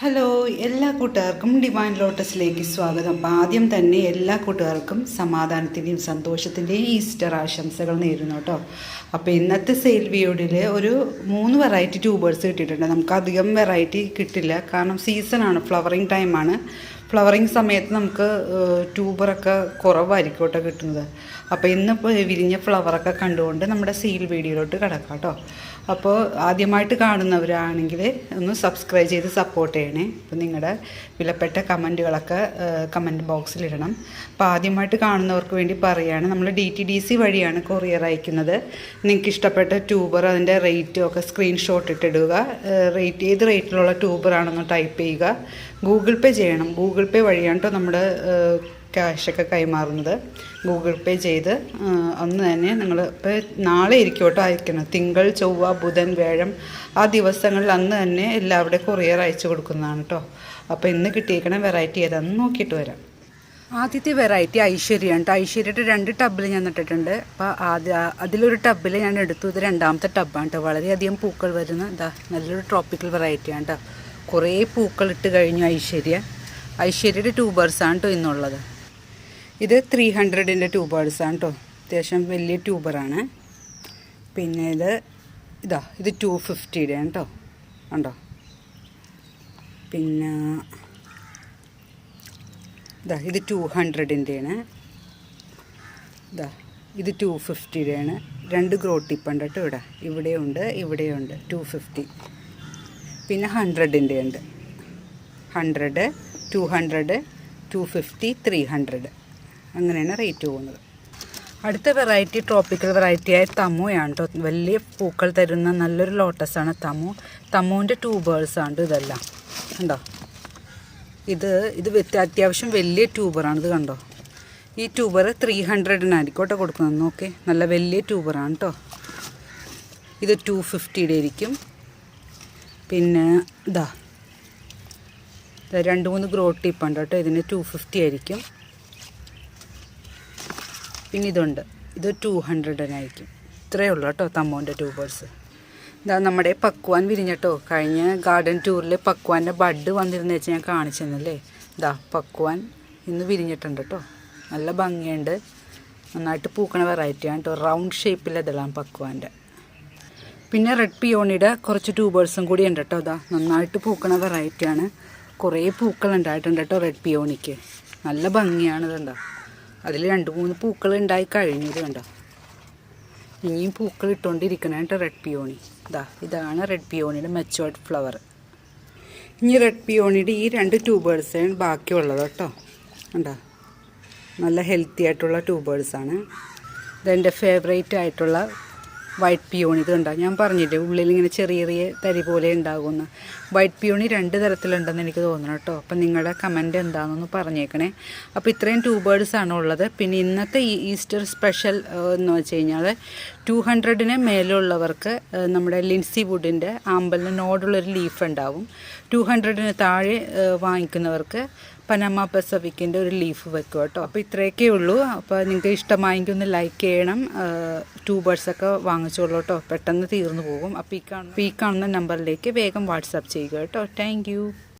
Hello എല്ലാ കൂട്ടുകാർക്കും divine ലോട്ടസിലേക്ക് സ്വാഗതം. അപ്പം ആദ്യം തന്നെ എല്ലാ കൂട്ടുകാർക്കും സമാധാനത്തിന്റെയും സന്തോഷത്തിന്റെയും ഈസ്റ്റർ ആശംസകൾ നേരുന്നു കേട്ടോ അപ്പോൾ ഇന്നത്തെ സെയിൽ വീഡിയോയിൽ ഒരു മൂന്ന് വെറൈറ്റി ട്യൂബേഴ്സ് കിട്ടിയിട്ടുണ്ട്. നമുക്ക് അധികം വെറൈറ്റി കിട്ടില്ല. കാരണം സീസണാണ് ഫ്ലവറിങ് ടൈമാണ് ഫ്ലവറിങ് സമയത്ത് നമുക്ക് ട്യൂബറൊക്കെ കുറവായിരിക്കും കേട്ടോ കിട്ടുന്നത്. അപ്പോൾ ഇന്ന് വിരിഞ്ഞ ഫ്ലവറൊക്കെ കണ്ടുകൊണ്ട് നമ്മുടെ സെയിൽ വീഡിയോയിലോട്ട് കിടക്കാം കേട്ടോ അപ്പോൾ ആദ്യമായിട്ട് കാണുന്നവരാണെങ്കിൽ ഒന്ന് സബ്സ്ക്രൈബ് ചെയ്ത് സപ്പോർട്ട് ചെയ്യണേ. അപ്പോൾ നിങ്ങളുടെ വിലപ്പെട്ട കമന്റുകളൊക്കെ കമന്റ് ബോക്സിലിടണം അപ്പോൾ ആദ്യമായിട്ട് കാണുന്നവർക്ക് വേണ്ടി പറയുകയാണ് നമ്മൾ ഡി ടി ഡി സി വഴിയാണ് കൊറിയർ അയക്കുന്നത്. നിങ്ങൾക്ക് ഇഷ്ടപ്പെട്ട ട്യൂബർ അതിന്റെ റേറ്റും ഒക്കെ സ്ക്രീൻഷോട്ട് ഇട്ടിടുക. റേറ്റ് ഏത് റേറ്റിലുള്ള ട്യൂബറാണെന്ന് ടൈപ്പ് ചെയ്യുക. ഗൂഗിൾ പേ ചെയ്യണം. ഗൂഗിൾ പേ വഴിയാണ് കേട്ടോ നമ്മുടെ ക്യാഷൊക്കെ കൈമാറുന്നത്. ഗൂഗിൾ പേ ചെയ്ത് അന്ന് തന്നെ നിങ്ങൾ ഇപ്പോൾ നാളെ ഇരിക്കും കേട്ടോ അയക്കണം. തിങ്കൾ ചൊവ്വ ബുധൻ വ്യാഴം ആ ദിവസങ്ങളിൽ അന്ന് തന്നെ എല്ലാവരുടെ കൊറിയർ അയച്ചു കൊടുക്കുന്നതാണ് കേട്ടോ. അപ്പോൾ ഇന്ന് കിട്ടിയേക്കണ വെറൈറ്റി ഏതാണെന്ന് നോക്കിയിട്ട് വരാം. ആദ്യത്തെ വെറൈറ്റി ഐശ്വര്യയാണ് കേട്ടോ. ഐശ്വര്യയുടെ രണ്ട് ടബിൽ ഞാൻ നട്ടിട്ടുണ്ട്. അപ്പോൾ ആദ്യ അതിലൊരു ടബിൽ ഞാൻ എടുത്തു. ഇത് രണ്ടാമത്തെ ടബാണ് കേട്ടോ. വളരെയധികം പൂക്കൾ വരുന്ന എന്താ നല്ലൊരു ട്രോപ്പിക്കൽ വെറൈറ്റിയാണ് കേട്ടോ. കുറേ പൂക്കളിട്ട് കഴിഞ്ഞു ഐശ്വര്യ. ഐശ്വര്യയുടെ ട്യൂബേഴ്സാണ് കേട്ടോ ഇന്നുള്ളത്. ഇത് ത്രീ ഹൺഡ്രഡിന്റെ ട്യൂബേഴ്സാണ് കേട്ടോ അത്യാവശ്യം വലിയ ട്യൂബറാണ് പിന്നെ ഇത് ഇതാ ഇത് ടു ഫിഫ്റ്റിയുടെ ആണ് കേട്ടോ ഉണ്ടോ പിന്നെ ഇതാ ഇത് ടു ഹൺഡ്രഡിന്റെയാണ് ഇതാ ഇത് ടു ഫിഫ്റ്റിയുടെയാണ് രണ്ട് ഗ്രോ ടിപ്പ് ഉണ്ട് കേട്ടോ ഇവിടെ. ഇവിടെയുണ്ട് ഇവിടെയുണ്ട് ടു ഫിഫ്റ്റി പിന്നെ ഹൺഡ്രഡിന്റെ ഉണ്ട്. Hundred two hundred two fifty three hundred അങ്ങനെയാണ് റേറ്റ് പോകുന്നത്. അടുത്ത വെറൈറ്റി ട്രോപ്പിക്കൽ വെറൈറ്റിയായ തമുയാണ് കേട്ടോ വലിയ പൂക്കൾ തരുന്ന നല്ലൊരു ലോട്ടസാണ് തമു. തമുവിന്റെ ആണ് ഇതെല്ലാം. കണ്ടോ? ഇത് ഇത് അത്യാവശ്യം വലിയ ട്യൂബറാണ് ഇത് കണ്ടോ? ഈ ട്യൂബർ ത്രീ ഹൺഡ്രഡിനായിരിക്കും കേട്ടോ കൊടുക്കുന്നത്. നോക്കേ നല്ല വലിയ ട്യൂബറാണ് കേട്ടോ ഇത് ടു ഫിഫ്റ്റിയുടെ ആയിരിക്കും. പിന്നെ ഇതാ. രണ്ട് മൂന്ന് ഗ്രോ ടിപ്പുണ്ട് കേട്ടോ ഇതിന് ടു ഫിഫ്റ്റി ആയിരിക്കും. പിന്നെ ഇതുണ്ട്. ഇത് ടു ഹൺഡ്രഡിനായിരിക്കും ഇത്രയേ ഉള്ളൂ കേട്ടോ തമ്മോന്റെ ട്യൂബേഴ്സ് ഇതാ നമ്മുടെ പക്വാൻ വിരിഞ്ഞട്ടോ. കഴിഞ്ഞ ഗാർഡൻ ടൂറിൽ പക്വാന്റെ ബഡ് വന്നിരുന്ന വെച്ച് ഞാൻ കാണിച്ചു തന്നല്ലേ? ഇതാ പക്വാൻ ഇന്ന് വിരിഞ്ഞിട്ടുണ്ട് കേട്ടോ. നല്ല ഭംഗിയുണ്ട്. നന്നായിട്ട് പൂക്കണ വെറൈറ്റിയാണ് കേട്ടോ. റൗണ്ട് ഷേപ്പിലതെല്ലാം പക്വാന്റെ. പിന്നെ റെഡ് പിയോണിയുടെ കുറച്ച് ട്യൂബേഴ്സും കൂടി ഉണ്ട് കേട്ടോ. ഇതാ നന്നായിട്ട് പൂക്കണ വെറൈറ്റിയാണ് കുറേ പൂക്കൾ ഉണ്ടായിട്ടുണ്ട് കേട്ടോ റെഡ് പിയോണിക്ക് നല്ല ഭംഗിയാണ് ഇതുണ്ടോ. അതിൽ രണ്ട് മൂന്ന് പൂക്കൾ ഉണ്ടായി കഴിഞ്ഞത് കണ്ടോ? ഇനിയും പൂക്കൾ ഇട്ടുകൊണ്ടിരിക്കണേ കേട്ടോ റെഡ് പിയോണി ഇതാ ഇതാണ് റെഡ് പിയോണിയുടെ മെച്ചോർഡ് ഫ്ലവർ ഇനി റെഡ് പിയോണിയുടെ ഈ രണ്ട് ട്യൂബേഴ്സാണ് ബാക്കിയുള്ളത് കേട്ടോ. കണ്ടോ? നല്ല ഹെൽത്തി ആയിട്ടുള്ള ട്യൂബേഴ്സാണ് ഇതെന്റെ ഫേവറേറ്റ് ആയിട്ടുള്ള വൈറ്റ് പിയോണി ഇത് കണ്ടോ ഞാൻ പറഞ്ഞില്ലേ ഉള്ളിൽ ഇങ്ങനെ ചെറിയ ചെറിയ തരി പോലെ ഉണ്ടാകുമെന്ന്. വൈറ്റ് പിയോണി രണ്ട് തരത്തിലുണ്ടെന്ന് എനിക്ക് തോന്നണം കേട്ടോ. അപ്പം നിങ്ങളുടെ കമന്റ് എന്താണെന്നൊന്ന് പറഞ്ഞേക്കണേ. അപ്പോൾ ഇത്രയും ട്യൂബേഴ്സാണ് ഉള്ളത്. പിന്നെ ഇന്നത്തെ ഈസ്റ്റർ സ്പെഷ്യൽ എന്ന് വെച്ച് കഴിഞ്ഞാൽ ടു ഹൺഡ്രഡിന് മേലുള്ളവർക്ക് നമ്മുടെ ലിൻസി വുഡിന്റെ ആമ്പലിന് നോടുള്ളൊരു ലീഫ് ഉണ്ടാവും. ടു ഹൺഡ്രഡിന് താഴെ വാങ്ങിക്കുന്നവർക്ക് പനമ പസഫിക്കിന്റെ ഒരു ലീഫ് വെക്കും കേട്ടോ. അപ്പോൾ ഇത്രയൊക്കെ ഉള്ളൂ. അപ്പോൾ നിങ്ങൾക്ക് ഇഷ്ടമായെങ്കിൽ ഒന്ന് ലൈക്ക് ചെയ്യണം. ട്യൂബേഴ്സൊക്കെ വാങ്ങിച്ചോളൂ കേട്ടോ. പെട്ടെന്ന് തീർന്നു പോകും. അപ്പോൾ ഈ കാണുന്ന ഈ കാണുന്ന നമ്പറിലേക്ക് വേഗം വാട്സാപ്പ് ചെയ്യുക കേട്ടോ. താങ്ക്